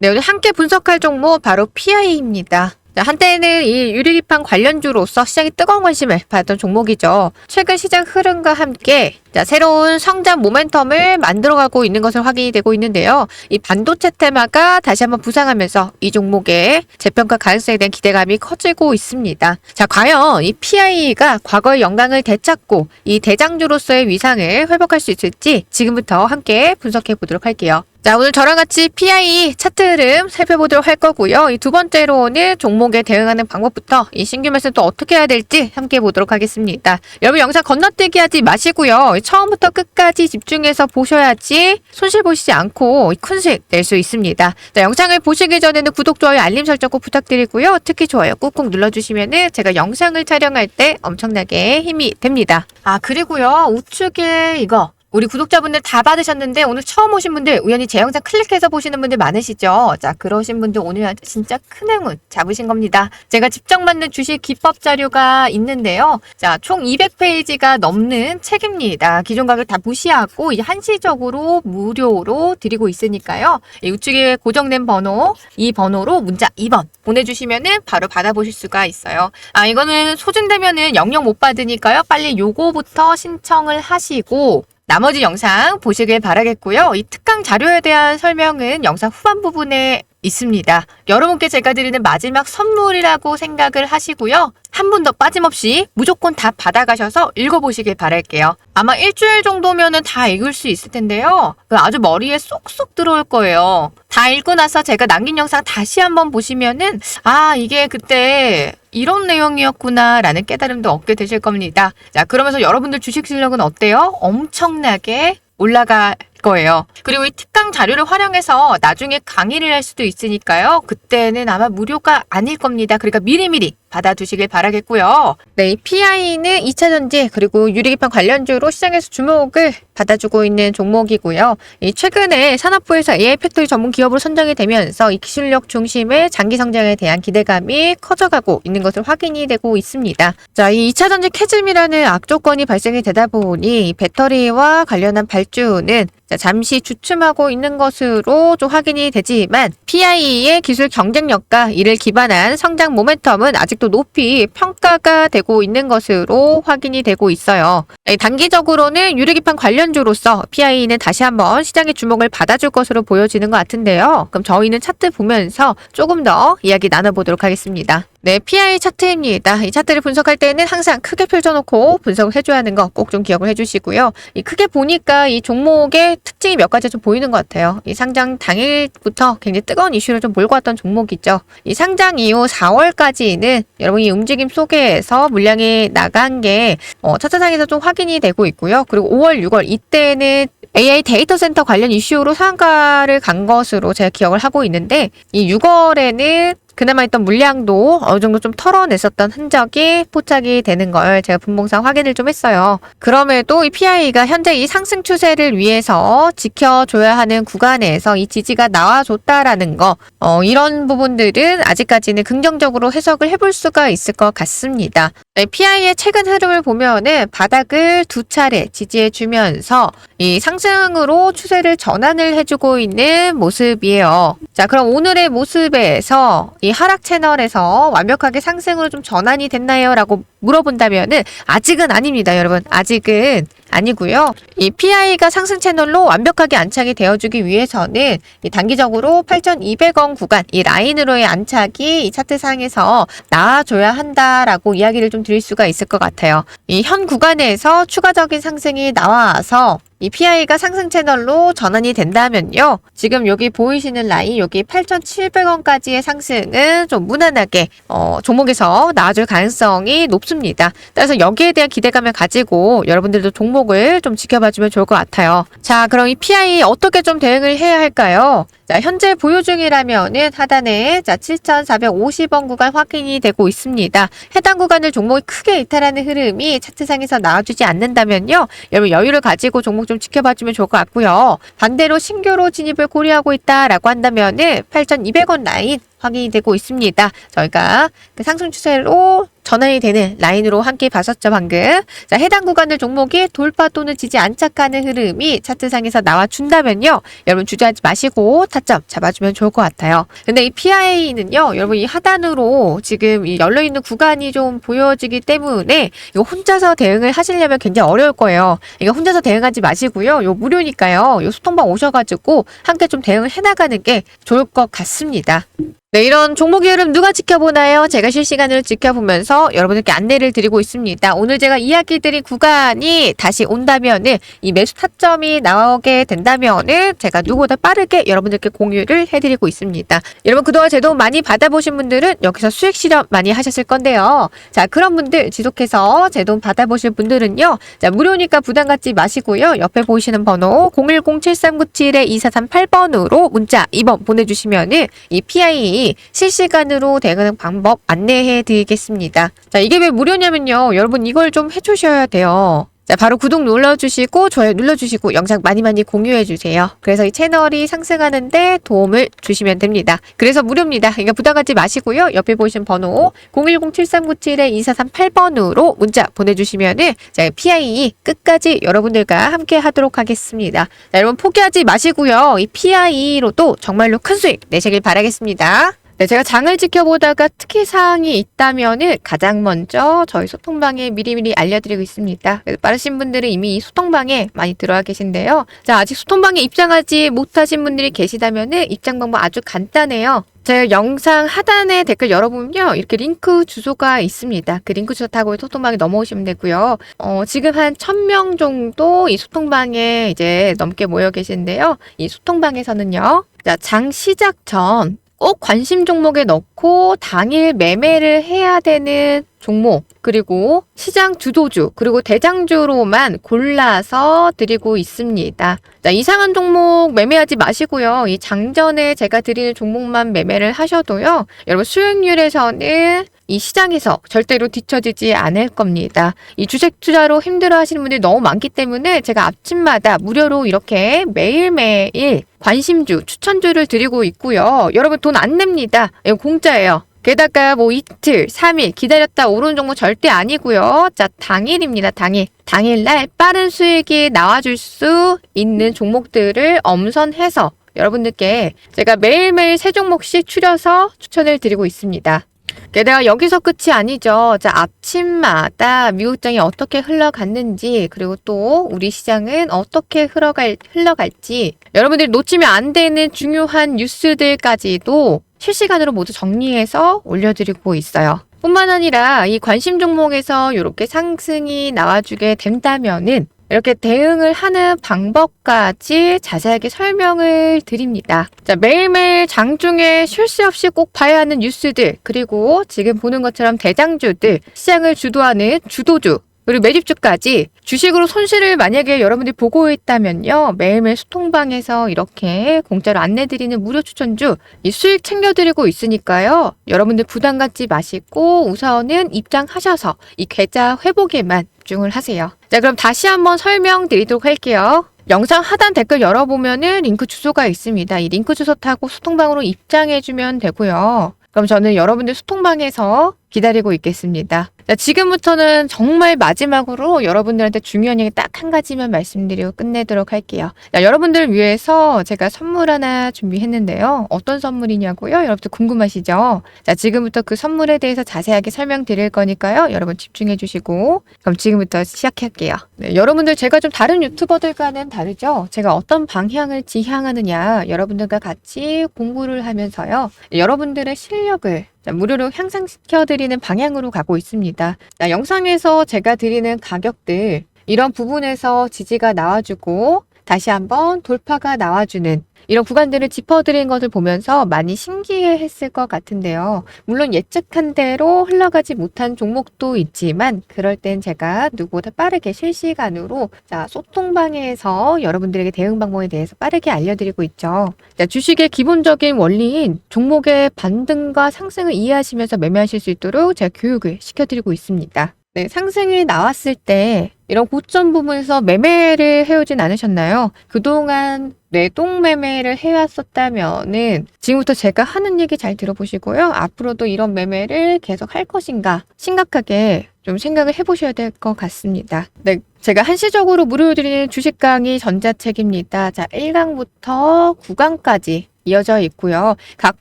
네, 오늘 함께 분석할 종목 바로 PI입니다. 자, 한때는 이 유리기판 관련주로서 시장이 뜨거운 관심을 받았던 종목이죠. 최근 시장 흐름과 함께 자, 새로운 성장 모멘텀을 만들어가고 있는 것을 확인이 되고 있는데요. 이 반도체 테마가 다시 한번 부상하면서 이 종목의 재평가 가능성에 대한 기대감이 커지고 있습니다. 자, 과연 이 PI가 과거의 영광을 되찾고 이 대장주로서의 위상을 회복할 수 있을지 지금부터 함께 분석해 보도록 할게요. 자, 오늘 저랑 같이 PI 차트 흐름 살펴보도록 할 거고요. 이 두 번째로는 종목에 대응하는 방법부터 이 신규 매수는 또 어떻게 해야 될지 함께 보도록 하겠습니다. 여러분 영상 건너뛰기 하지 마시고요. 처음부터 끝까지 집중해서 보셔야지 손실 보시지 않고 큰 수익 낼 수 있습니다. 자, 영상을 보시기 전에는 구독, 좋아요, 알림 설정 꼭 부탁드리고요. 특히 좋아요 꾹꾹 눌러주시면은 제가 영상을 촬영할 때 엄청나게 힘이 됩니다. 아, 그리고요. 우측에 이거 우리 구독자분들 다 받으셨는데 오늘 처음 오신 분들 우연히 제 영상 클릭해서 보시는 분들 많으시죠? 자 그러신 분들 오늘 진짜 큰 행운 잡으신 겁니다. 제가 직접 만든 주식 기법 자료가 있는데요. 자총 200페이지가 넘는 책입니다. 기존 가격 다 무시하고 이제 한시적으로 무료로 드리고 있으니까요. 이 우측에 고정된 번호 이 번호로 문자 2번 보내주시면은 바로 받아보실 수가 있어요. 아 이거는 소진되면은 영영 못 받으니까요. 빨리 요거부터 신청을 하시고 나머지 영상 보시길 바라겠고요. 이 특강 자료에 대한 설명은 영상 후반 부분에 있습니다. 여러분께 제가 드리는 마지막 선물이라고 생각을 하시고요. 한 분 더 빠짐없이 무조건 다 받아가셔서 읽어보시길 바랄게요. 아마 일주일 정도면은 다 읽을 수 있을 텐데요. 그 아주 머리에 쏙쏙 들어올 거예요. 다 읽고 나서 제가 남긴 영상 다시 한번 보시면은 아 이게 그때 이런 내용이었구나 라는 깨달음도 얻게 되실 겁니다. 자 그러면서 여러분들 주식 실력은 어때요? 엄청나게 올라갈 거예요. 그리고 이 특강 자료를 활용해서 나중에 강의를 할 수도 있으니까요. 그때는 아마 무료가 아닐 겁니다. 그러니까 미리미리 받아두시길 바라겠고요. 네, 이 PI는 2차 전지 그리고 유리기판 관련주로 시장에서 주목을 받아주고 있는 종목이고요. 이 최근에 산업부에서 AI 팩토리 전문 기업으로 선정이 되면서 이 기술력 중심의 장기 성장에 대한 기대감이 커져가고 있는 것을 확인이 되고 있습니다. 자, 이 2차 전지 캐즘이라는 악조건이 발생이 되다 보니 이 배터리와 관련한 발주는 자, 잠시 주춤하고 있는 것으로 좀 확인이 되지만 PI의 기술 경쟁력과 이를 기반한 성장 모멘텀은 아직 도 높이 평가가 되고 있는 것으로 확인이 되고 있어요. 네, 단기적으로는 유리기판 관련주로서 PI는 다시 한번 시장의 주목을 받아줄 것으로 보여지는 것 같은데요. 그럼 저희는 차트 보면서 조금 더 이야기 나눠보도록 하겠습니다. 네, PI 차트입니다. 이 차트를 분석할 때는 항상 크게 펼쳐놓고 분석을 해줘야 하는 거 꼭 좀 기억을 해주시고요. 이 크게 보니까 이 종목의 특징이 몇 가지 좀 보이는 것 같아요. 이 상장 당일부터 굉장히 뜨거운 이슈를 좀 몰고 왔던 종목이죠. 이 상장 이후 4월까지는 여러분 이 움직임 속에서 물량이 나간 게 어, 차트상에서 좀 확인이 되고 있고요. 그리고 5월, 6월 이때는 AI 데이터 센터 관련 이슈로 상한가를 간 것으로 제가 기억을 하고 있는데 이 6월에는 그나마 있던 물량도 어느 정도 좀 털어냈었던 흔적이 포착이 되는 걸 제가 분봉상 확인을 좀 했어요. 그럼에도 이 PI가 현재 이 상승 추세를 위해서 지켜줘야 하는 구간에서 이 지지가 나와줬다라는 거, 어, 이런 부분들은 아직까지는 긍정적으로 해석을 해볼 수가 있을 것 같습니다. 네, PI의 최근 흐름을 보면은 바닥을 두 차례 지지해주면서 이 상승으로 추세를 전환을 해주고 있는 모습이에요. 자, 그럼 오늘의 모습에서 이 하락 채널에서 완벽하게 상승으로 좀 전환이 됐나요? 라고 물어본다면은 아직은 아닙니다, 여러분. 아직은 아니고요. 이 PI가 상승 채널로 완벽하게 안착이 되어주기 위해서는 이 단기적으로 8,200원 구간 이 라인으로의 안착이 이 차트상에서 나와줘야 한다라고 이야기를 좀 드릴 수가 있을 것 같아요. 이 현 구간에서 추가적인 상승이 나와서 이 PI가 상승 채널로 전환이 된다면요. 지금 여기 보이시는 라인 여기 8,700원까지의 상승은 좀 무난하게 어, 종목에서 나와줄 가능성이 높습니다. 따라서 여기에 대한 기대감을 가지고 여러분들도 종목을 좀 지켜봐주면 좋을 것 같아요. 자, 그럼 이 PI 어떻게 좀 대응을 해야 할까요? 자, 현재 보유 중이라면은 하단에 자 7,450원 구간 확인이 되고 있습니다. 해당 구간을 종목이 크게 이탈하는 흐름이 차트상에서 나와주지 않는다면요. 여러분 여유를 가지고 종목 좀 지켜봐 주면 좋을 것 같고요. 반대로 신규로 진입을 고려하고 있다라고 한다면은 8,200원 라인 확인이 되고 있습니다. 저희가 그 상승 추세로 전환이 되는 라인으로 함께 봤었죠, 방금. 자, 해당 구간의 종목이 돌파 또는 지지 안착하는 흐름이 차트상에서 나와준다면요. 여러분 주저하지 마시고 타점 잡아주면 좋을 것 같아요. 근데 이 PI는요, 여러분 이 하단으로 지금 이 열려있는 구간이 좀 보여지기 때문에 이거 혼자서 대응을 하시려면 굉장히 어려울 거예요. 이거 혼자서 대응하지 마시고요. 요 무료니까요. 요 소통방 오셔가지고 함께 좀 대응을 해나가는 게 좋을 것 같습니다. 네, 이런 종목의 흐름 누가 지켜보나요? 제가 실시간으로 지켜보면서 여러분들께 안내를 드리고 있습니다. 오늘 제가 이야기 드린 구간이 다시 온다면은 이 매수 타점이 나오게 된다면은 제가 누구보다 빠르게 여러분들께 공유를 해드리고 있습니다. 여러분 그동안 제 도움 많이 받아보신 분들은 여기서 수익 실험 많이 하셨을 건데요. 자, 그런 분들 지속해서 제 도움 받아보실 분들은요. 자, 무료니까 부담 갖지 마시고요. 옆에 보이시는 번호 010-7397-2438번으로 문자 2번 보내주시면은 이 PI 실시간으로 대응하는 방법 안내해 드리겠습니다. 자, 이게 왜 무료냐면요. 여러분 이걸 좀 해주셔야 돼요. 자, 바로 구독 눌러주시고, 좋아요 눌러주시고, 영상 많이 많이 공유해주세요. 그래서 이 채널이 상승하는데 도움을 주시면 됩니다. 그래서 무료입니다. 그러니까 부담 갖지 마시고요. 옆에 보이신 번호 010-7397-2438번으로 문자 보내주시면은, 자, PIE 끝까지 여러분들과 함께 하도록 하겠습니다. 자, 여러분 포기하지 마시고요. 이 PIE로도 정말로 큰 수익 내시길 바라겠습니다. 네, 제가 장을 지켜보다가 특이 사항이 있다면은 가장 먼저 저희 소통방에 미리미리 알려드리고 있습니다. 빠르신 분들은 이미 이 소통방에 많이 들어와 계신데요. 자, 아직 소통방에 입장하지 못하신 분들이 계시다면은 입장 방법 아주 간단해요. 제 영상 하단에 댓글 열어보면요. 이렇게 링크 주소가 있습니다. 그 링크 주소 타고 소통방에 넘어오시면 되고요. 어, 지금 한 1000명 정도 이 소통방에 이제 넘게 모여 계신데요. 이 소통방에서는요. 자, 장 시작 전 꼭 관심 종목에 넣고 당일 매매를 해야 되는 종목, 그리고 시장 주도주, 그리고 대장주로만 골라서 드리고 있습니다. 자, 이상한 종목 매매하지 마시고요. 이 장전에 제가 드리는 종목만 매매를 하셔도요. 여러분 수익률에서는 이 시장에서 절대로 뒤처지지 않을 겁니다. 이 주식 투자로 힘들어 하시는 분들이 너무 많기 때문에 제가 아침마다 무료로 이렇게 매일매일 관심주, 추천주를 드리고 있고요. 여러분 돈 안 냅니다. 공짜예요. 게다가 뭐 이틀, 3일 기다렸다 오른 종목 절대 아니고요. 자, 당일입니다. 당일. 당일날 빠른 수익이 나와줄 수 있는 종목들을 엄선해서 여러분들께 제가 매일매일 세 종목씩 추려서 추천을 드리고 있습니다. 게다가 여기서 끝이 아니죠. 자, 아침마다 미국장이 어떻게 흘러갔는지, 그리고 또 우리 시장은 어떻게 흘러갈, 흘러갈지, 여러분들이 놓치면 안 되는 중요한 뉴스들까지도 실시간으로 모두 정리해서 올려드리고 있어요. 뿐만 아니라 이 관심 종목에서 이렇게 상승이 나와주게 된다면은 이렇게 대응을 하는 방법까지 자세하게 설명을 드립니다. 자, 매일매일 장중에 쉴 새 없이 꼭 봐야 하는 뉴스들, 그리고 지금 보는 것처럼 대장주들, 시장을 주도하는 주도주, 그리고 매집주까지 주식으로 손실을 만약에 여러분들이 보고 있다면요. 매일매일 소통방에서 이렇게 공짜로 안내드리는 무료 추천주 이 수익 챙겨드리고 있으니까요. 여러분들 부담 갖지 마시고 우선은 입장하셔서 이 계좌 회복에만 집중을 하세요. 자, 그럼 다시 한번 설명드리도록 할게요. 영상 하단 댓글 열어보면은 링크 주소가 있습니다. 이 링크 주소 타고 소통방으로 입장해주면 되고요. 그럼 저는 여러분들 소통방에서 기다리고 있겠습니다. 자, 지금부터는 정말 마지막으로 여러분들한테 중요한 얘기 딱 한 가지만 말씀드리고 끝내도록 할게요. 자, 여러분들을 위해서 제가 선물 하나 준비했는데요. 어떤 선물이냐고요? 여러분들 궁금하시죠? 자, 지금부터 그 선물에 대해서 자세하게 설명드릴 거니까요. 여러분 집중해 주시고 그럼 지금부터 시작할게요. 네, 여러분들 제가 좀 다른 유튜버들과는 다르죠? 제가 어떤 방향을 지향하느냐 여러분들과 같이 공부를 하면서요. 여러분들의 실력을 자, 무료로 향상시켜드리는 방향으로 가고 있습니다. 자, 영상에서 제가 드리는 가격들, 이런 부분에서 지지가 나와주고, 다시 한번 돌파가 나와주는 이런 구간들을 짚어드린 것을 보면서 많이 신기해 했을 것 같은데요. 물론 예측한 대로 흘러가지 못한 종목도 있지만 그럴 땐 제가 누구보다 빠르게 실시간으로 자, 소통방에서 여러분들에게 대응 방법에 대해서 빠르게 알려드리고 있죠. 자, 주식의 기본적인 원리인 종목의 반등과 상승을 이해하시면서 매매하실 수 있도록 제가 교육을 시켜드리고 있습니다. 네, 상승이 나왔을 때 이런 고점 부분에서 매매를 해오진 않으셨나요? 그동안 뇌동 매매를 해왔었다면은 지금부터 제가 하는 얘기 잘 들어보시고요. 앞으로도 이런 매매를 계속 할 것인가 심각하게 좀 생각을 해보셔야 될 것 같습니다. 네, 제가 한시적으로 무료로 드리는 주식 강의 전자책입니다. 자, 1강부터 9강까지 이어져 있고요. 각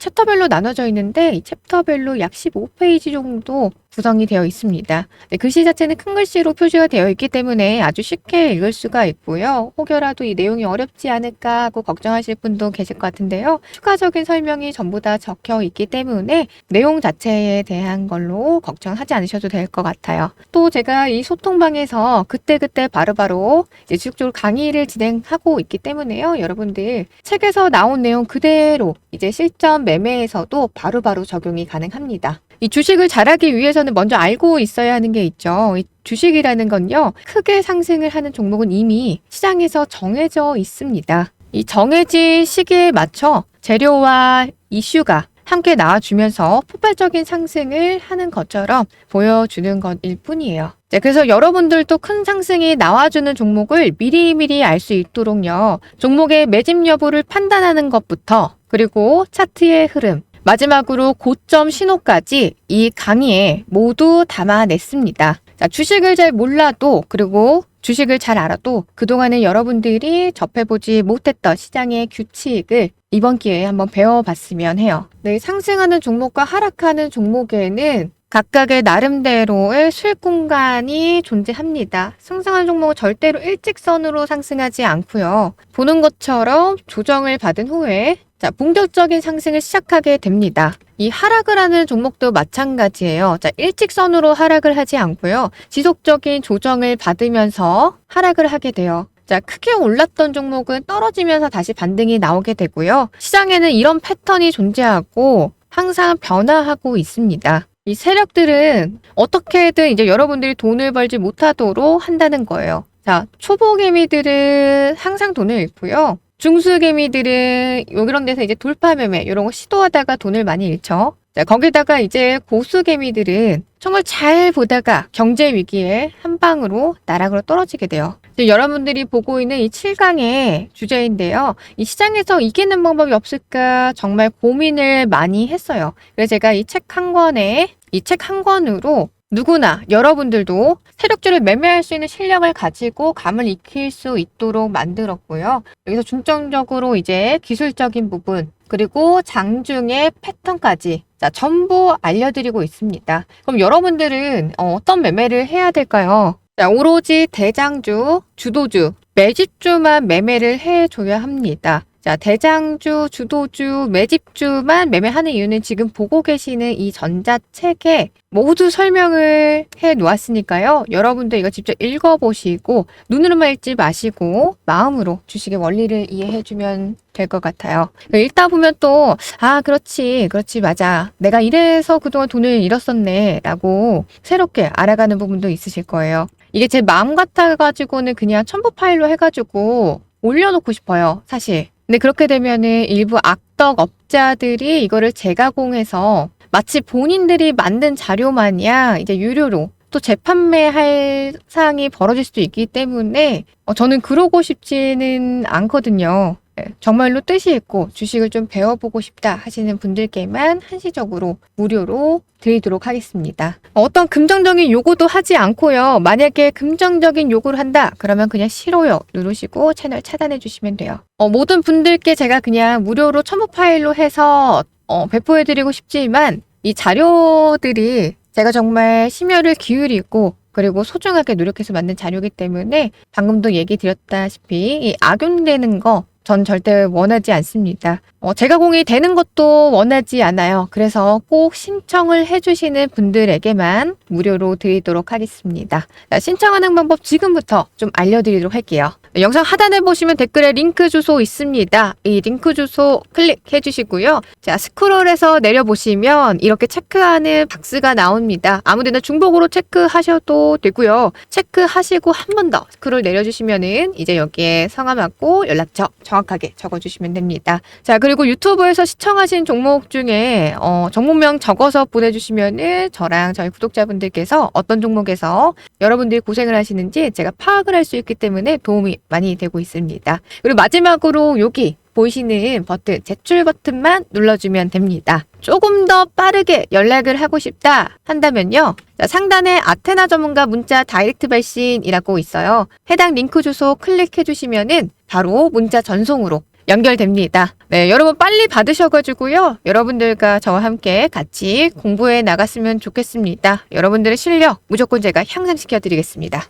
챕터별로 나눠져 있는데 이 챕터별로 약 15페이지 정도 구성이 되어 있습니다. 네, 글씨 자체는 큰 글씨로 표시가 되어 있기 때문에 아주 쉽게 읽을 수가 있고요. 혹여라도 이 내용이 어렵지 않을까 하고 걱정하실 분도 계실 것 같은데요. 추가적인 설명이 전부 다 적혀 있기 때문에 내용 자체에 대한 걸로 걱정하지 않으셔도 될 것 같아요. 또 제가 이 소통방에서 그때그때 바로바로 이제 지속적으로 강의를 진행하고 있기 때문에요. 여러분들 책에서 나온 내용 그대로 이제 실전 매매에서도 바로바로 적용이 가능합니다. 이 주식을 잘하기 위해서는 먼저 알고 있어야 하는 게 있죠. 이 주식이라는 건요, 크게 상승을 하는 종목은 이미 시장에서 정해져 있습니다. 이 정해진 시기에 맞춰 재료와 이슈가 함께 나와주면서 폭발적인 상승을 하는 것처럼 보여주는 것일 뿐이에요. 네, 그래서 여러분들도 큰 상승이 나와주는 종목을 미리미리 알 수 있도록요. 종목의 매집 여부를 판단하는 것부터 그리고 차트의 흐름, 마지막으로 고점 신호까지 이 강의에 모두 담아냈습니다. 자, 주식을 잘 몰라도 그리고 주식을 잘 알아도 그동안에 여러분들이 접해보지 못했던 시장의 규칙을 이번 기회에 한번 배워봤으면 해요. 네, 상승하는 종목과 하락하는 종목에는 각각의 나름대로의 수익 공간이 존재합니다. 상승하는 종목은 절대로 일직선으로 상승하지 않고요. 보는 것처럼 조정을 받은 후에 자, 본격적인 상승을 시작하게 됩니다. 이 하락을 하는 종목도 마찬가지예요. 자, 일직선으로 하락을 하지 않고요. 지속적인 조정을 받으면서 하락을 하게 돼요. 자, 크게 올랐던 종목은 떨어지면서 다시 반등이 나오게 되고요. 시장에는 이런 패턴이 존재하고 항상 변화하고 있습니다. 이 세력들은 어떻게든 이제 여러분들이 돈을 벌지 못하도록 한다는 거예요. 자, 초보 개미들은 항상 돈을 잃고요. 중수 개미들은 이런 데서 이제 돌파 매매 이런 거 시도하다가 돈을 많이 잃죠. 자, 거기다가 이제 고수 개미들은 정말 잘 보다가 경제 위기에 한 방으로 나락으로 떨어지게 돼요. 여러분들이 보고 있는 이 7강의 주제인데요. 이 시장에서 이기는 방법이 없을까 정말 고민을 많이 했어요. 그래서 제가 이 책 한 권에 이 책 한 권으로 누구나 여러분들도 세력주를 매매할 수 있는 실력을 가지고 감을 익힐 수 있도록 만들었고요. 여기서 중점적으로 이제 기술적인 부분 그리고 장중의 패턴까지 자, 전부 알려드리고 있습니다. 그럼 여러분들은 어, 떤 매매를 해야 될까요? 자, 오로지 대장주, 주도주, 매집주만 매매를 해줘야 합니다. 자, 대장주, 주도주, 매집주만 매매하는 이유는 지금 보고 계시는 이 전자책에 모두 설명을 해 놓았으니까요. 여러분도 이거 직접 읽어보시고 눈으로만 읽지 마시고 마음으로 주식의 원리를 이해해 주면 될 것 같아요. 읽다 보면 또, 아, 그렇지, 그렇지, 맞아. 내가 이래서 그동안 돈을 잃었었네. 라고 새롭게 알아가는 부분도 있으실 거예요. 이게 제 마음 같아가지고는 그냥 첨부 파일로 해가지고 올려놓고 싶어요. 사실. 근데 그렇게 되면은 일부 악덕 업자들이 이거를 재가공해서 마치 본인들이 만든 자료 마냥 이제 유료로 또 재판매할 사항이 벌어질 수도 있기 때문에 어, 저는 그러고 싶지는 않거든요. 예, 정말로 뜻이 있고 주식을 좀 배워보고 싶다 하시는 분들께만 한시적으로 무료로 드리도록 하겠습니다. 어떤 금정적인 요구도 하지 않고요. 만약에 금정적인 요구를 한다 그러면 그냥 싫어요 누르시고 채널 차단해 주시면 돼요. 어, 모든 분들께 제가 그냥 무료로 첨부 파일로 해서 어, 배포해드리고 싶지만 이 자료들이 제가 정말 심혈을 기울이고 그리고 소중하게 노력해서 만든 자료이기 때문에 방금도 얘기 드렸다시피 이 악용되는 거 전 절대 원하지 않습니다. 어, 제가 공이 되는 것도 원하지 않아요. 그래서 꼭 신청을 해주시는 분들에게만 무료로 드리도록 하겠습니다. 자, 신청하는 방법 지금부터 좀 알려드리도록 할게요. 네, 영상 하단에 보시면 댓글에 링크 주소 있습니다. 이 링크 주소 클릭해 주시고요. 자, 스크롤해서 내려보시면 이렇게 체크하는 박스가 나옵니다. 아무 데나 중복으로 체크하셔도 되고요. 체크하시고 한 번 더 스크롤 내려주시면은 이제 여기에 성함하고 연락처 정 정확하게 적어주시면 됩니다. 자, 그리고 유튜브에서 시청하신 종목 중에 어, 종목명 적어서 보내주시면은 저랑 저희 구독자분들께서 어떤 종목에서 여러분들이 고생을 하시는지 제가 파악을 할 수 있기 때문에 도움이 많이 되고 있습니다. 그리고 마지막으로 여기 보이시는 버튼, 제출 버튼만 눌러주면 됩니다. 조금 더 빠르게 연락을 하고 싶다 한다면요. 자, 상단에 아테나 전문가 문자 다이렉트 발신이라고 있어요. 해당 링크 주소 클릭해 주시면은 바로 문자 전송으로 연결됩니다. 네, 여러분 빨리 받으셔가지고요. 여러분들과 저와 함께 같이 공부해 나갔으면 좋겠습니다. 여러분들의 실력 무조건 제가 향상시켜 드리겠습니다.